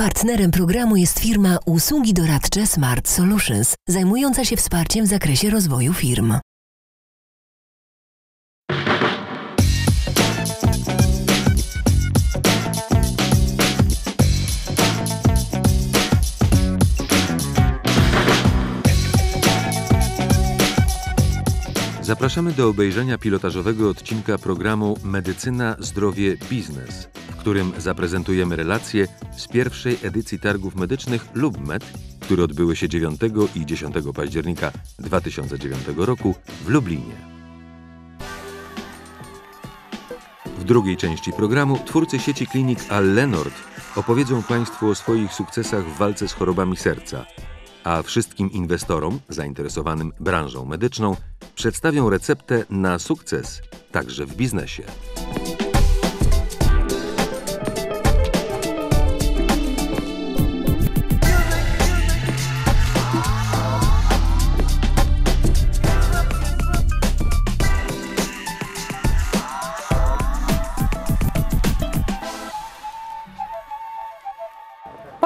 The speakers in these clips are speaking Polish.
Partnerem programu jest firma Usługi Doradcze Smart Solutions, zajmująca się wsparciem w zakresie rozwoju firm. Zapraszamy do obejrzenia pilotażowego odcinka programu Medycyna, Zdrowie, Biznes, w którym zaprezentujemy relacje z pierwszej edycji targów medycznych LubMed, które odbyły się 9 i 10 października 2009 roku w Lublinie. W drugiej części programu twórcy sieci klinik Allenord opowiedzą Państwu o swoich sukcesach w walce z chorobami serca, a wszystkim inwestorom zainteresowanym branżą medyczną przedstawią receptę na sukces także w biznesie.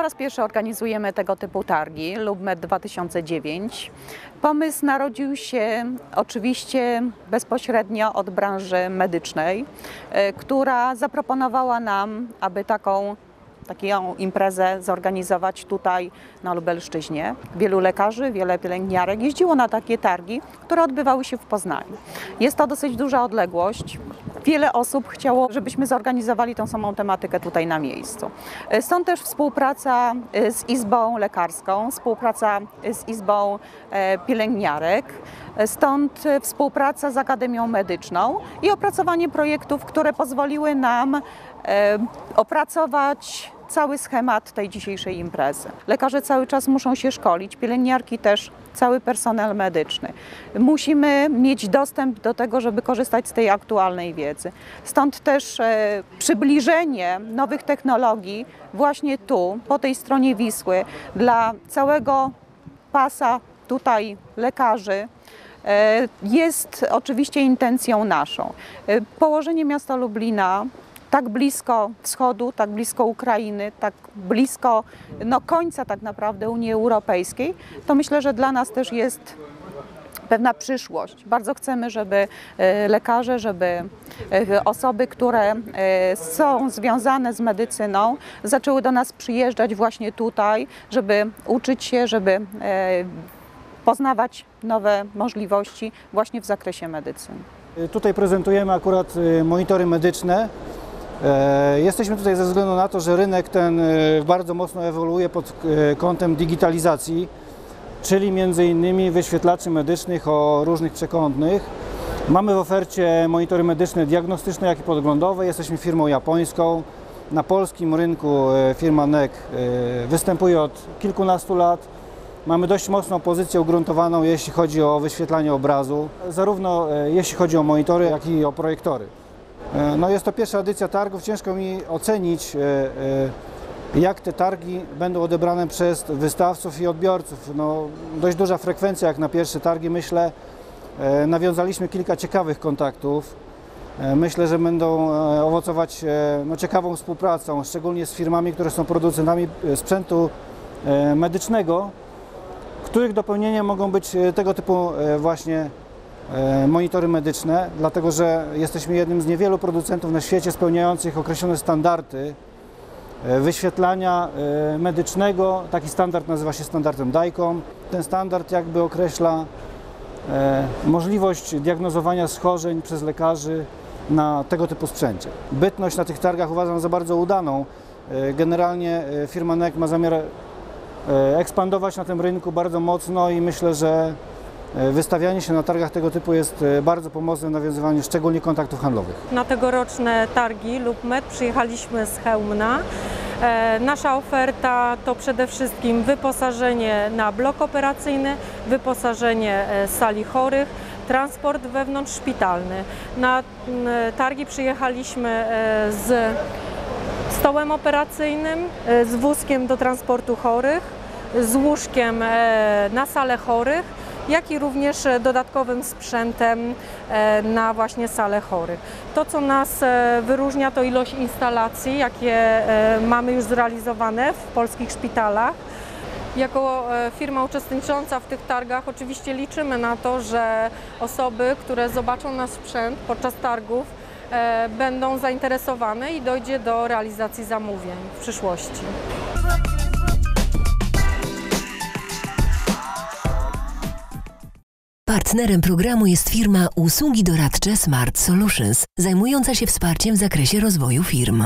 Raz pierwszy organizujemy tego typu targi, LubMed 2009. Pomysł narodził się oczywiście bezpośrednio od branży medycznej, e, która zaproponowała nam, aby taką taką imprezę zorganizować tutaj na Lubelszczyźnie. Wielu lekarzy, wiele pielęgniarek jeździło na takie targi, które odbywały się w Poznaniu. Jest to dosyć duża odległość. Wiele osób chciało, żebyśmy zorganizowali tą samą tematykę tutaj na miejscu. Stąd też współpraca e, z Izbą Lekarską, współpraca z Izbą e, Pielęgniarek, Stąd współpraca z Akademią Medyczną i opracowanie projektów, które pozwoliły nam e, opracować cały schemat tej dzisiejszej imprezy. Lekarze cały czas muszą się szkolić, pielęgniarki też, cały personel medyczny. Musimy mieć dostęp do tego, żeby korzystać z tej aktualnej wiedzy. Stąd też e, przybliżenie nowych technologii właśnie tu, po tej stronie Wisły, dla całego pasa tutaj lekarzy, e, jest oczywiście intencją naszą. E, Położenie miasta Lublina tak blisko wschodu, tak blisko Ukrainy, tak blisko no, końca tak naprawdę Unii Europejskiej, to myślę, że dla nas też jest pewna przyszłość. Bardzo chcemy, żeby e, lekarze, żeby e, osoby, które e, są związane z medycyną, zaczęły do nas przyjeżdżać właśnie tutaj, żeby uczyć się, żeby poznawać nowe możliwości właśnie w zakresie medycyny. Tutaj prezentujemy akurat monitory medyczne. E, Jesteśmy tutaj ze względu na to, że rynek ten y, bardzo mocno ewoluuje pod y, kątem digitalizacji, czyli między innymi wyświetlaczy medycznych o różnych przekątnych. Mamy w ofercie monitory medyczne diagnostyczne, jak i podglądowe. Jesteśmy firmą japońską. Na polskim rynku e, firma NEC e, występuje od kilkunastu lat. Mamy dość mocną pozycję ugruntowaną, jeśli chodzi o wyświetlanie obrazu, zarówno e, jeśli chodzi o monitory, jak i o projektory. E, No jest to pierwsza edycja targów. Ciężko mi ocenić, e, e, jak te targi będą odebrane przez wystawców i odbiorców. No, dość duża frekwencja jak na pierwsze targi, myślę. Nawiązaliśmy kilka ciekawych kontaktów. Myślę, że będą owocować no, ciekawą współpracą, szczególnie z firmami, które są producentami sprzętu medycznego, których dopełnieniem mogą być tego typu właśnie monitory medyczne, dlatego że jesteśmy jednym z niewielu producentów na świecie spełniających określone standardy e, wyświetlania e, medycznego. Taki standard nazywa się standardem DICOM. Ten standard jakby określa e, możliwość diagnozowania schorzeń przez lekarzy na tego typu sprzęcie. Bytność na tych targach uważam za bardzo udaną. E, Generalnie e, firma NEC ma zamiar e, ekspandować na tym rynku bardzo mocno i myślę, że e, wystawianie się na targach tego typu jest e, bardzo pomocne w nawiązywaniu szczególnie kontaktów handlowych. Na tegoroczne targi LubMed przyjechaliśmy z Chełmna. E, Nasza oferta to przede wszystkim wyposażenie na blok operacyjny, wyposażenie e, sali chorych, transport wewnątrzszpitalny. Na m, targi przyjechaliśmy e, z stołem operacyjnym, e, z wózkiem do transportu chorych, z łóżkiem e, na salę chorych jak i również e, dodatkowym sprzętem e, na właśnie sale chorych. To, co nas e, wyróżnia, to ilość instalacji, jakie mamy już zrealizowane w polskich szpitalach. Jako firma uczestnicząca w tych targach oczywiście liczymy na to, że osoby, które zobaczą nasz sprzęt podczas targów, będą zainteresowane i dojdzie do realizacji zamówień w przyszłości. Partnerem programu jest firma Usługi doradcze Smart Solutions, zajmująca się wsparciem w zakresie rozwoju firm.